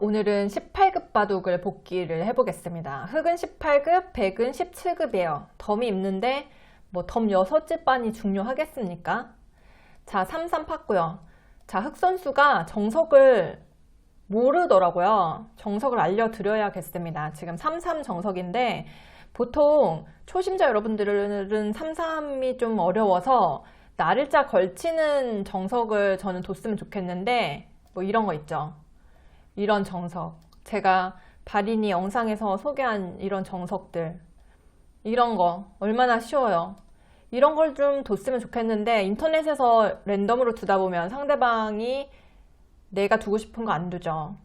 오늘은 18급 바둑을 복기를 해보겠습니다. 흑은 18급, 백은 17급이에요. 덤이 있는데 뭐덤 6째 반이 중요하겠습니까? 자, 3-3 팠고요. 자, 흑 선수가 정석을 모르더라고요. 정석을 알려드려야겠습니다. 지금 3-3 정석인데 보통 초심자 여러분들은 3-3이 좀 어려워서 날일자 걸치는 정석을 저는 뒀으면 좋겠는데 뭐 이런 거 있죠. 이런 정석. 제가 바리니 영상에서 소개한 이런 정석들. 이런 거 얼마나 쉬워요. 이런 걸 좀 뒀으면 좋겠는데 인터넷에서 랜덤으로 두다 보면 상대방이 내가 두고 싶은 거 안 두죠.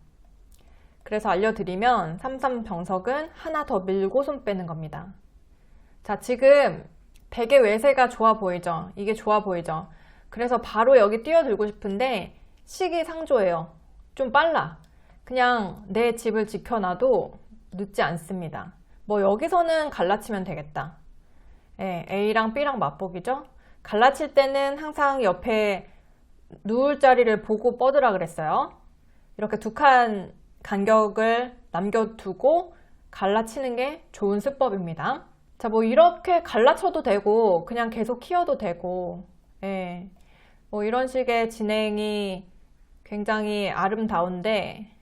그래서 알려드리면 33 정석은 하나 더 밀고 손 빼는 겁니다. 자, 지금 베개 외세가 좋아 보이죠? 이게 좋아 보이죠? 그래서 바로 여기 뛰어들고 싶은데 시기상조예요. 좀 빨라. 그냥 내 집을 지켜놔도 늦지 않습니다. 뭐 여기서는 갈라치면 되겠다. 예, A랑 B랑 맛보기죠? 갈라칠 때는 항상 옆에 누울 자리를 보고 뻗으라 그랬어요. 이렇게 두 칸 간격을 남겨두고 갈라치는 게 좋은 수법입니다. 자, 뭐 이렇게 갈라쳐도 되고 그냥 계속 키워도 되고 예. 뭐 이런 식의 진행이 굉장히 아름다운데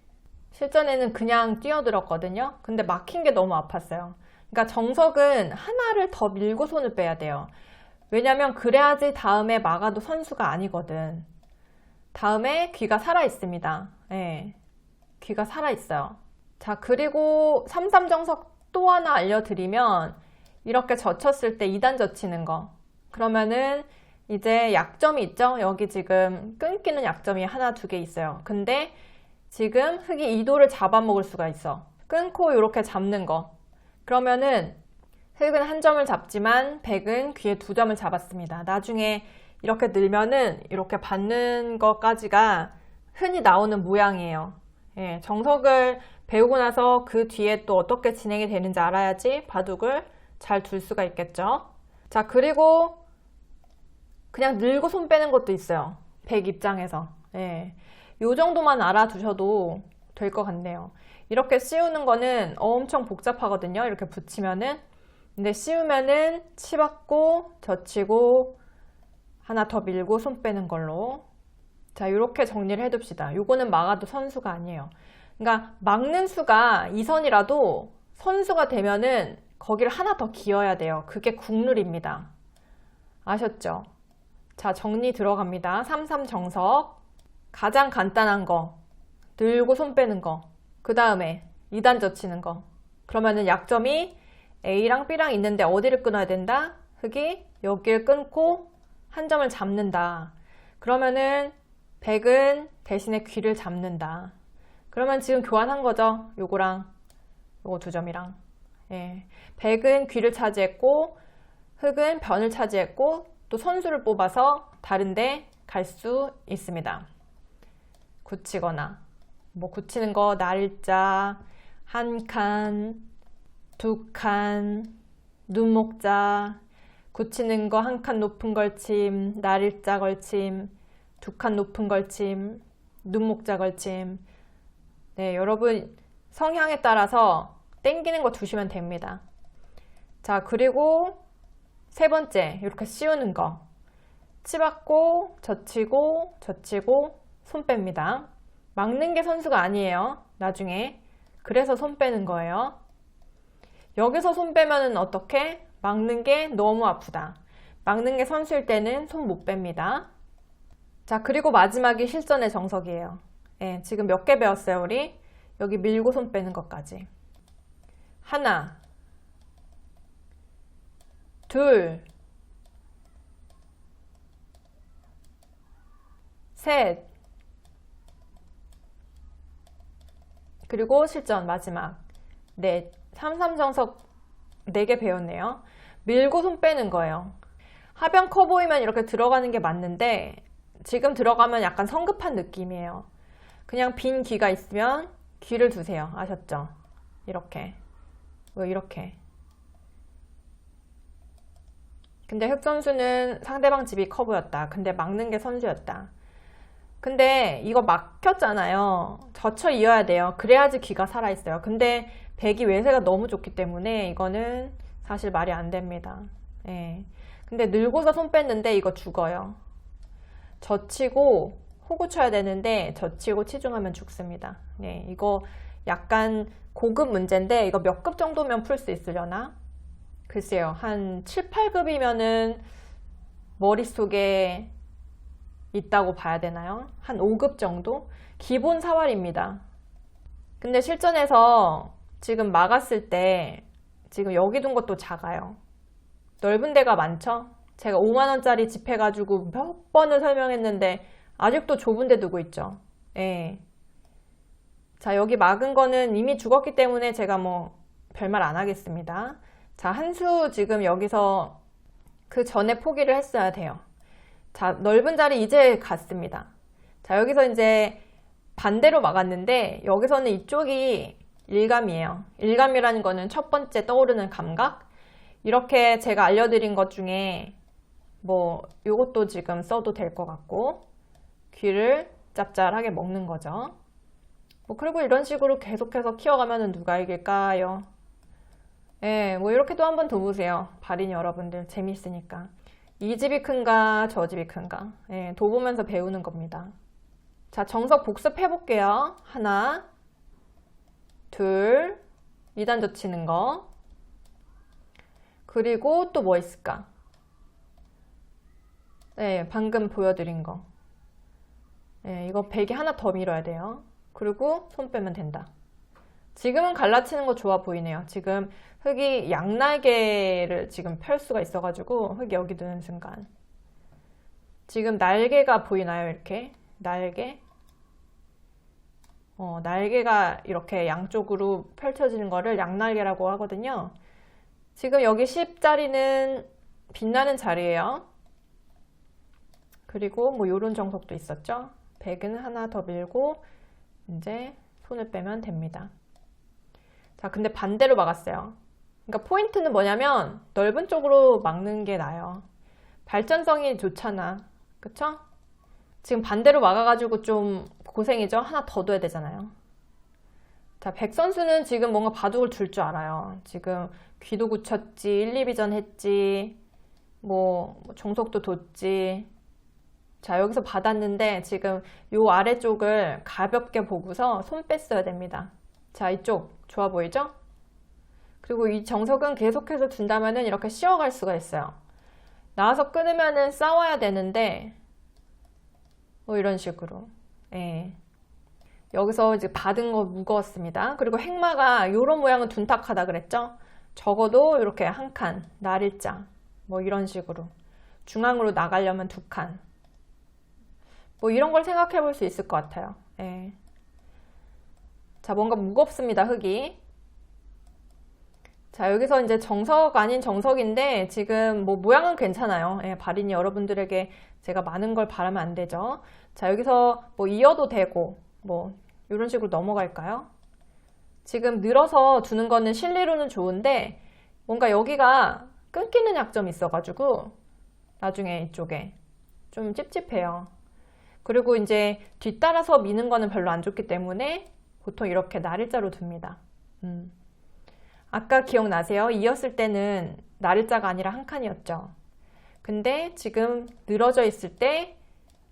실전에는 그냥 뛰어들었거든요. 근데 막힌 게 너무 아팠어요. 그러니까 정석은 하나를 더 밀고 손을 빼야 돼요. 왜냐면 그래야지 다음에 막아도 선수가 아니거든. 다음에 귀가 살아 있습니다. 예. 귀가 살아 있어요. 자, 그리고 33 정석 또 하나 알려드리면 이렇게 젖혔을 때 2단 젖히는 거. 그러면은 이제 약점이 있죠? 여기 지금 끊기는 약점이 하나, 두 개 있어요. 근데 지금 흙이 이도를 잡아먹을 수가 있어. 끊고 이렇게 잡는 거. 그러면은 흙은 한 점을 잡지만 백은 귀에 두 점을 잡았습니다. 나중에 이렇게 늘면은 이렇게 받는 것까지가 흔히 나오는 모양이에요. 예, 정석을 배우고 나서 그 뒤에 또 어떻게 진행이 되는지 알아야지 바둑을 잘 둘 수가 있겠죠. 자, 그리고 그냥 늘고 손 빼는 것도 있어요. 백 입장에서. 예. 요 정도만 알아두셔도 될 것 같네요. 이렇게 씌우는 거는 엄청 복잡하거든요. 이렇게 붙이면은. 근데 씌우면은 치받고 젖히고 하나 더 밀고 손 빼는 걸로. 자, 이렇게 정리를 해둡시다. 요거는 막아도 선수가 아니에요. 그러니까 막는 수가 2선이라도 선수가 되면은 거기를 하나 더 기어야 돼요. 그게 국룰입니다. 아셨죠? 자, 정리 들어갑니다. 33 정석. 가장 간단한 거. 늘고 손 빼는 거. 그 다음에 2단 젖히는 거. 그러면은 약점이 A랑 B랑 있는데 어디를 끊어야 된다? 흙이 여기를 끊고 한 점을 잡는다. 그러면은 100은 대신에 귀를 잡는다. 그러면 지금 교환한 거죠. 요거랑 요거 두 점이랑. 예. 100은 귀를 차지했고 흙은 변을 차지했고 또 선수를 뽑아서 다른데 갈 수 있습니다. 굳히거나 뭐 굳히는 거 날짜 한 칸, 두 칸, 눈목자 굳히는 거 한 칸 높은 걸침, 날일자 걸침, 두 칸 높은 걸침, 눈목자 걸침. 네, 여러분 성향에 따라서 땡기는 거 두시면 됩니다. 자, 그리고 세 번째, 이렇게 씌우는 거. 치받고, 젖히고, 젖히고, 손 뺍니다. 막는 게 선수가 아니에요. 나중에. 그래서 손 빼는 거예요. 여기서 손 빼면은 어떻게? 막는 게 너무 아프다. 막는 게 선수일 때는 손 못 뺍니다. 자, 그리고 마지막이 실전의 정석이에요. 예, 지금 몇 개 배웠어요, 우리? 여기 밀고 손 빼는 것까지. 하나, 둘, 셋, 그리고 실전 마지막 넷, 삼삼정석 4개 배웠네요. 밀고 손 빼는 거예요. 하변 커 보이면 이렇게 들어가는 게 맞는데 지금 들어가면 약간 성급한 느낌이에요. 그냥 빈 귀가 있으면 귀를 두세요. 아셨죠? 이렇게. 뭐 이렇게. 근데 흑 선수는 상대방 집이 커 보였다. 근데 막는 게 선수였다. 근데 이거 막혔잖아요. 젖혀 이어야 돼요. 그래야지 귀가 살아있어요. 근데 백이 외세가 너무 좋기 때문에 이거는 사실 말이 안 됩니다. 예. 근데 늙어서 손 뺐는데 이거 죽어요. 젖히고 호구 쳐야 되는데 젖히고 치중하면 죽습니다. 네, 이거 약간 고급 문제인데 이거 몇 급 정도면 풀 수 있으려나? 글쎄요, 한 7, 8급이면은 머릿속에 있다고 봐야 되나요? 한 5급 정도? 기본 사활입니다. 근데 실전에서 지금 막았을 때 지금 여기 둔 것도 작아요. 넓은 데가 많죠? 제가 5만원짜리 집 해가지고 몇 번을 설명했는데 아직도 좁은 데 두고 있죠. 예. 자, 여기 막은 거는 이미 죽었기 때문에 제가 뭐 별말 안 하겠습니다. 자, 한 수 지금 여기서 그 전에 포기를 했어야 돼요. 자, 넓은 자리 이제 갔습니다. 자, 여기서 이제 반대로 막았는데 여기서는 이쪽이 일감이에요. 일감이라는 거는 첫 번째 떠오르는 감각. 이렇게 제가 알려드린 것 중에 뭐 이것도 지금 써도 될 것 같고 귀를 짭짤하게 먹는 거죠. 뭐 그리고 이런 식으로 계속해서 키워가면 누가 이길까요? 예, 뭐 이렇게도 한번 더 보세요. 발인 여러분들 재밌으니까. 이 집이 큰가 저 집이 큰가 예, 도보면서 배우는 겁니다. 자 정석 복습해 볼게요. 하나 둘 2단 젖히는 거 그리고 또 뭐 있을까? 네, 방금 보여드린 거. 네, 이거 베개 하나 더 밀어야 돼요. 그리고 손 빼면 된다. 지금은 갈라치는 거 좋아 보이네요. 지금 흙이 양날개를 지금 펼 수가 있어가지고 흙이 여기 드는 순간. 지금 날개가 보이나요? 이렇게. 날개. 어, 날개가 이렇게 양쪽으로 펼쳐지는 거를 양날개라고 하거든요. 지금 여기 10자리는 빛나는 자리예요. 그리고 뭐 요런 정석도 있었죠. 100은 하나 더 밀고 이제 손을 빼면 됩니다. 자, 근데 반대로 막았어요. 그러니까 포인트는 뭐냐면 넓은 쪽으로 막는 게 나아요. 발전성이 좋잖아. 그쵸? 지금 반대로 막아가지고 좀 고생이죠? 하나 더 둬야 되잖아요. 자, 백 선수는 지금 뭔가 바둑을 둘 줄 알아요. 지금 귀도 굳혔지, 1, 2비전 했지, 뭐, 뭐 정석도 뒀지. 자, 여기서 받았는데 지금 요 아래쪽을 가볍게 보고서 손 뺐어야 됩니다. 자, 이쪽 좋아 보이죠? 그리고 이 정석은 계속해서 둔다면은 이렇게 씌워갈 수가 있어요. 나와서 끊으면은 싸워야 되는데 뭐 이런 식으로. 예. 여기서 이제 받은 거 무거웠습니다. 그리고 행마가 이런 모양은 둔탁하다 그랬죠? 적어도 이렇게 한 칸, 날일자, 뭐 이런 식으로. 중앙으로 나가려면 두 칸. 뭐 이런 걸 생각해 볼 수 있을 것 같아요. 예. 자, 뭔가 무겁습니다, 흙이. 자, 여기서 이제 정석 아닌 정석인데 지금 뭐 모양은 괜찮아요. 예, 발인이 여러분들에게 제가 많은 걸 바라면 안 되죠. 자, 여기서 뭐 이어도 되고 뭐 이런 식으로 넘어갈까요? 지금 늘어서 두는 거는 실리로는 좋은데 뭔가 여기가 끊기는 약점이 있어가지고 나중에 이쪽에 좀 찝찝해요. 그리고 이제 뒤따라서 미는 거는 별로 안 좋기 때문에 보통 이렇게 날일자로 둡니다. 음. 아까 기억나세요? 이었을 때는 날일자가 아니라 한 칸이었죠. 근데 지금 늘어져 있을 때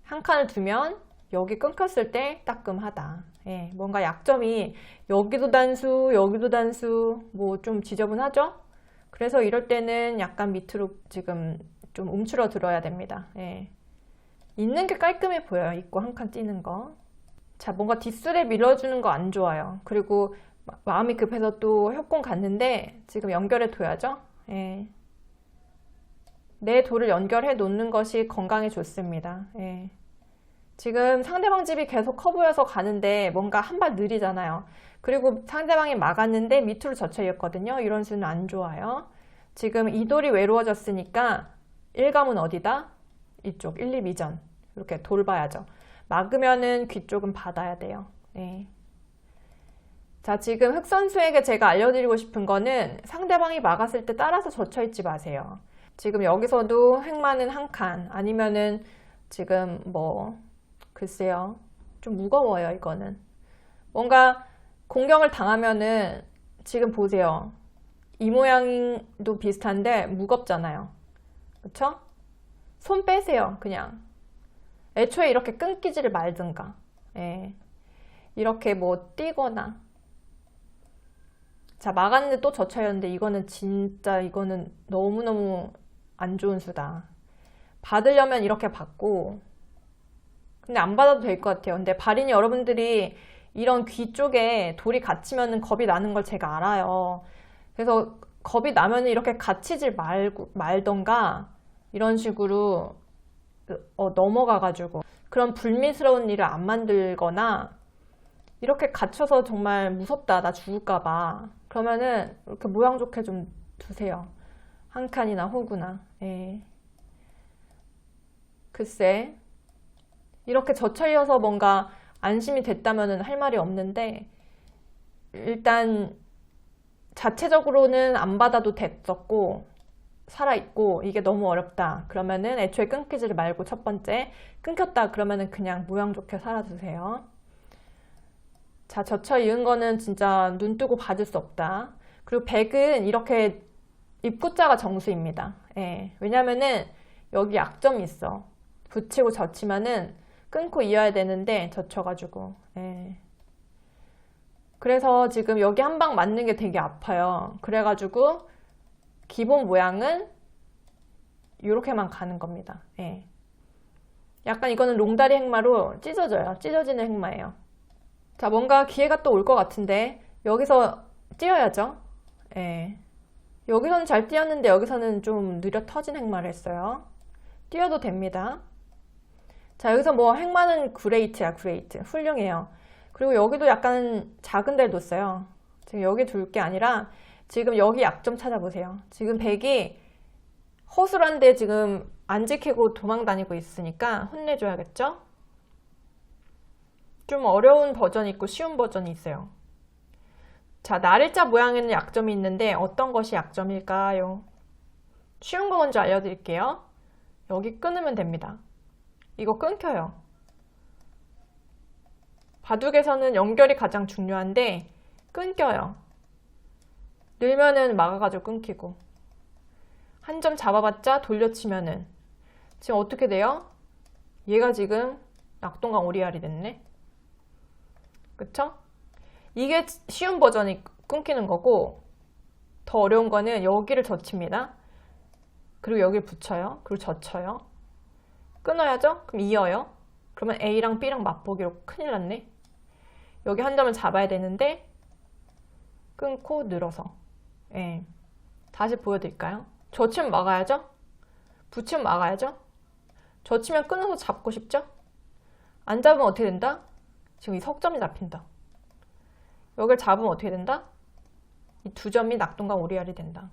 한 칸을 두면 여기 끊겼을 때 따끔하다. 예, 뭔가 약점이 여기도 단수, 여기도 단수, 뭐 좀 지저분하죠? 그래서 이럴 때는 약간 밑으로 지금 좀 움츠러 들어야 됩니다. 예. 있는 게 깔끔해 보여요. 입고 한칸 띄는 거. 자, 뭔가 뒷술에 밀어주는 거 안 좋아요. 그리고 마- 마음이 급해서 또 협공 갔는데 지금 연결해 둬야죠. 예. 내 돌을 연결해 놓는 것이 건강에 좋습니다. 예. 지금 상대방 집이 계속 커 보여서 가는데 뭔가 한 발 느리잖아요. 그리고 상대방이 막았는데 밑으로 젖혀 있거든요. 이런 수는 안 좋아요. 지금 이 돌이 외로워졌으니까 1감은 어디다? 이쪽 1, 2, 미전 이렇게 돌 봐야죠. 막으면은 귀 쪽은 받아야 돼요. 네. 자, 지금 흑 선수에게 제가 알려드리고 싶은 거는 상대방이 막았을 때 따라서 젖혀 있지 마세요. 지금 여기서도 행마는 한 칸, 아니면은 지금 뭐 글쎄요. 좀 무거워요, 이거는. 뭔가 공격을 당하면은 지금 보세요. 이 모양도 비슷한데 무겁잖아요. 그쵸? 손 빼세요, 그냥. 애초에 이렇게 끊기지를 말든가. 예. 이렇게 뭐 뛰거나. 자, 막았는데 또 젖혀였는데 이거는 진짜 이거는 너무너무 안 좋은 수다. 받으려면 이렇게 받고, 근데 안 받아도 될 것 같아요. 근데 발인이 여러분들이 이런 귀 쪽에 돌이 갇히면 겁이 나는 걸 제가 알아요. 그래서 겁이 나면 이렇게 갇히질 말고, 말던가, 이런 식으로 어, 넘어가가지고 그런 불미스러운 일을 안 만들거나 이렇게 갇혀서 정말 무섭다, 나 죽을까봐. 그러면은 이렇게 모양 좋게 좀 두세요. 한 칸이나 호구나. 예. 글쎄, 이렇게 젖혀이어서 뭔가 안심이 됐다면은 할 말이 없는데, 일단 자체적으로는 안 받아도 됐었고, 살아있고, 이게 너무 어렵다. 그러면은 애초에 끊기지를 말고 첫 번째, 끊겼다. 그러면은 그냥 모양 좋게 살아주세요. 자, 젖혀 이은 거는 진짜 눈 뜨고 받을 수 없다. 그리고 백은 이렇게 입구자가 정수입니다. 예. 왜냐면은 여기 약점이 있어. 붙이고 젖히면은 끊고 이어야 되는데 젖혀가지고. 예. 그래서 지금 여기 한 방 맞는 게 되게 아파요. 그래가지고 기본 모양은 이렇게만 가는 겁니다. 예. 약간 이거는 롱다리 행마로 찢어져요. 찢어지는 행마예요. 자, 뭔가 기회가 또 올 것 같은데 여기서 뛰어야죠. 예. 여기서는 잘 뛰었는데 여기서는 좀 느려 터진 행마를 했어요. 뛰어도 됩니다. 자, 여기서 뭐 행마는 그레이트야, 그레이트. 훌륭해요. 그리고 여기도 약간 작은 데를 뒀어요. 지금 여기 둘 게 아니라 지금 여기 약점 찾아보세요. 지금 백이 허술한데 지금 안 지키고 도망 다니고 있으니까 혼내줘야겠죠? 좀 어려운 버전이 있고 쉬운 버전이 있어요. 자, 나를자 모양에는 약점이 있는데 어떤 것이 약점일까요? 쉬운 거 먼저 알려드릴게요. 여기 끊으면 됩니다. 이거 끊겨요. 바둑에서는 연결이 가장 중요한데 끊겨요. 늘면은 막아가지고 끊기고 한 점 잡아봤자 돌려치면은 지금 어떻게 돼요? 얘가 지금 낙동강 오리알이 됐네. 그쵸? 이게 쉬운 버전이 끊기는 거고 더 어려운 거는 여기를 젖힙니다. 그리고 여기를 붙여요. 그리고 젖혀요. 끊어야죠? 그럼 이어요. 그러면 A랑 B랑 맛보기로 큰일 났네. 여기 한 점을 잡아야 되는데 끊고 늘어서 예. 다시 보여드릴까요? 젖히면 막아야죠? 붙이면 막아야죠? 젖히면 끊어서 잡고 싶죠? 안 잡으면 어떻게 된다? 지금 이 석점이 잡힌다. 여기를 잡으면 어떻게 된다? 이 두 점이 낙동강 오리알이 된다.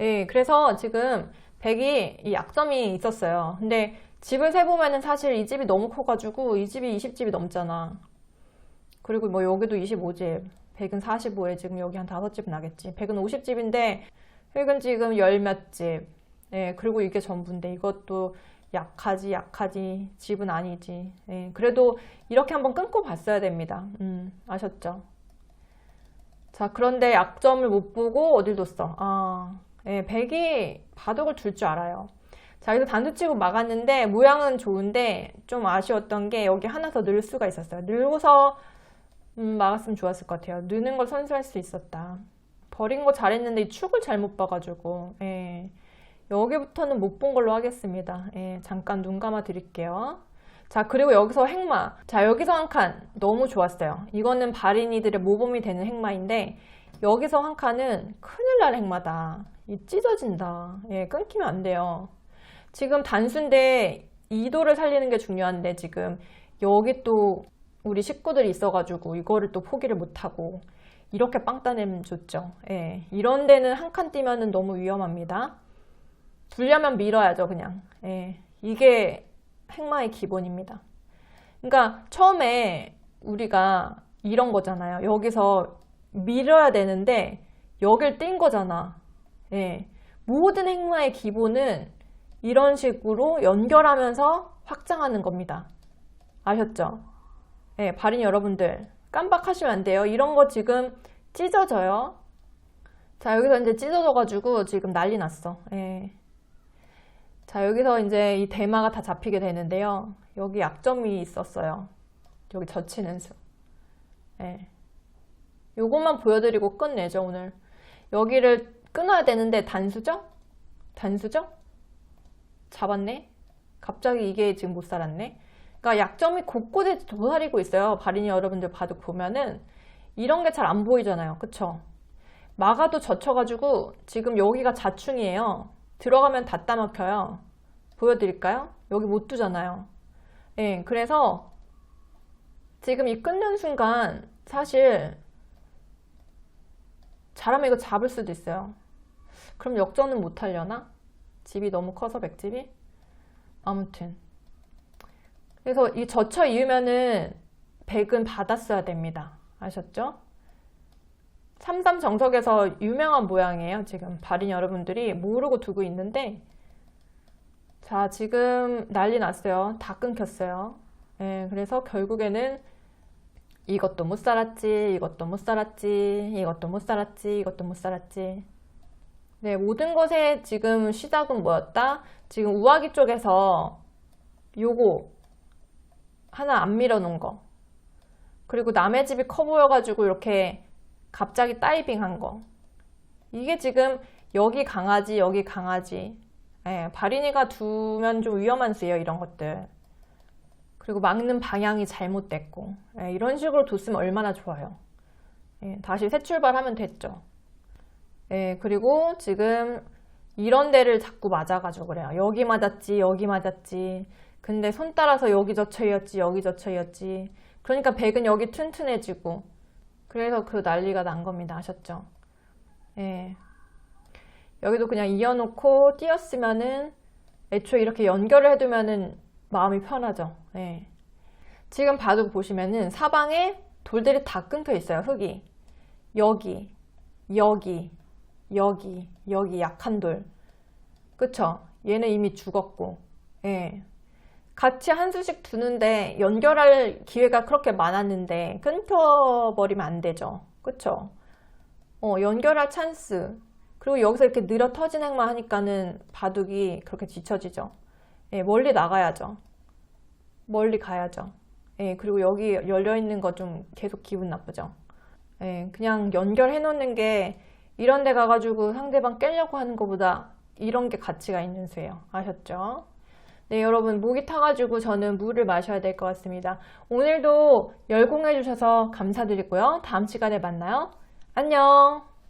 예, 그래서 지금 100이 이 약점이 있었어요. 근데 집을 세보면은 사실 이 집이 너무 커가지고 이 집이 20집이 넘잖아. 그리고 뭐 여기도 25집, 100은 45에 지금 여기 한 5집 나겠지. 100은 50집인데 획은 지금 열 몇 집. 예, 그리고 이게 전부인데 이것도 약하지 약하지 집은 아니지. 예, 그래도 이렇게 한번 끊고 봤어야 됩니다. 음, 아셨죠? 자, 그런데 약점을 못 보고 어딜 뒀어? 아, 예, 100이 바둑을 둘 줄 알아요. 자, 여기서 단수 치고 막았는데 모양은 좋은데 좀 아쉬웠던 게 여기 하나 더 늘 수가 있었어요. 늘고서 음, 막았으면 좋았을 것 같아요. 느는 걸 선수할 수 있었다. 버린 거 잘했는데 이 축을 잘못 봐가지고 예. 여기부터는 못 본 걸로 하겠습니다. 예, 잠깐 눈 감아 드릴게요. 자, 그리고 여기서 행마. 자, 여기서 한 칸. 너무 좋았어요. 이거는 발인이들의 모범이 되는 행마인데, 여기서 한 칸은 큰일 날 행마다. 이 찢어진다. 예, 끊기면 안 돼요. 지금 단수인데, 이도를 살리는 게 중요한데, 지금 여기 또 우리 식구들이 있어가지고, 이거를 또 포기를 못하고, 이렇게 빵 따내면 좋죠. 예, 이런 데는 한 칸 뛰면은 너무 위험합니다. 불려면 밀어야죠, 그냥. 예, 이게 행마의 기본입니다. 그러니까 처음에 우리가 이런 거잖아요. 여기서 밀어야 되는데 여길 뛴 거잖아. 예, 모든 행마의 기본은 이런 식으로 연결하면서 확장하는 겁니다. 아셨죠? 예, 발인 여러분들 깜빡하시면 안 돼요. 이런 거 지금 찢어져요. 자, 여기서 이제 찢어져가지고 지금 난리 났어. 예. 자, 여기서 이제 이 대마가 다 잡히게 되는데요. 여기 약점이 있었어요. 여기 젖히는 수. 예. 요것만 보여드리고 끝내죠, 오늘. 여기를 끊어야 되는데 단수죠? 단수죠? 잡았네? 갑자기 이게 지금 못 살았네? 그러니까 약점이 곳곳에 도사리고 있어요. 발인이 여러분들 바둑 보면은 이런 게 잘 안 보이잖아요. 그쵸? 마가도 젖혀가지고 지금 여기가 자충이에요. 들어가면 다 따막혀요. 보여드릴까요? 여기 못 두잖아요. 예, 그래서 지금 이 끊는 순간 사실 잘하면 이거 잡을 수도 있어요. 그럼 역전은 못 하려나? 집이 너무 커서 백집이? 아무튼. 그래서 이 젖혀 이으면은 백은 받았어야 됩니다. 아셨죠? 삼삼 정석에서 유명한 모양이에요. 지금 발인 여러분들이 모르고 두고 있는데 자 지금 난리 났어요. 다 끊겼어요. 예, 그래서 결국에는 이것도 못 살았지, 이것도 못 살았지, 이것도 못 살았지, 이것도 못 살았지. 네, 모든 것의 지금 시작은 뭐였다? 지금 우아기 쪽에서 요거 하나 안 밀어놓은 거. 그리고 남의 집이 커 보여가지고 이렇게 갑자기 다이빙 한 거. 이게 지금 여기 강아지, 여기 강아지. 예, 발인이가 두면 좀 위험한 수예요, 이런 것들. 그리고 막는 방향이 잘못됐고. 예, 이런 식으로 뒀으면 얼마나 좋아요. 예, 다시 새 출발하면 됐죠. 예, 그리고 지금 이런 데를 자꾸 맞아가지고 그래요. 여기 맞았지, 여기 맞았지. 근데 손 따라서 여기 젖혀였지, 여기 젖혀였지. 그러니까 백은 여기 튼튼해지고. 그래서 그 난리가 난 겁니다. 아셨죠? 예. 여기도 그냥 이어놓고 띄었으면은 애초에 이렇게 연결을 해두면은 마음이 편하죠. 예. 지금 봐도 보시면은 사방에 돌들이 다 끊겨 있어요. 흙이. 여기, 여기, 여기, 여기 약한 돌. 그쵸? 얘는 이미 죽었고. 예. 같이 한 수씩 두는데 연결할 기회가 그렇게 많았는데 끊겨버리면 안 되죠. 그쵸? 어, 연결할 찬스. 그리고 여기서 이렇게 느려 터진 행만 하니까는 바둑이 그렇게 뒤처지죠. 예, 멀리 나가야죠. 멀리 가야죠. 예, 그리고 여기 열려있는 거 좀 계속 기분 나쁘죠. 예, 그냥 연결해 놓는 게 이런 데 가가지고 상대방 깨려고 하는 것보다 이런 게 가치가 있는 수예요. 아셨죠? 네, 여러분, 목이 타가지고 저는 물을 마셔야 될 것 같습니다. 오늘도 열공해 주셔서 감사드리고요. 다음 시간에 만나요. 안녕!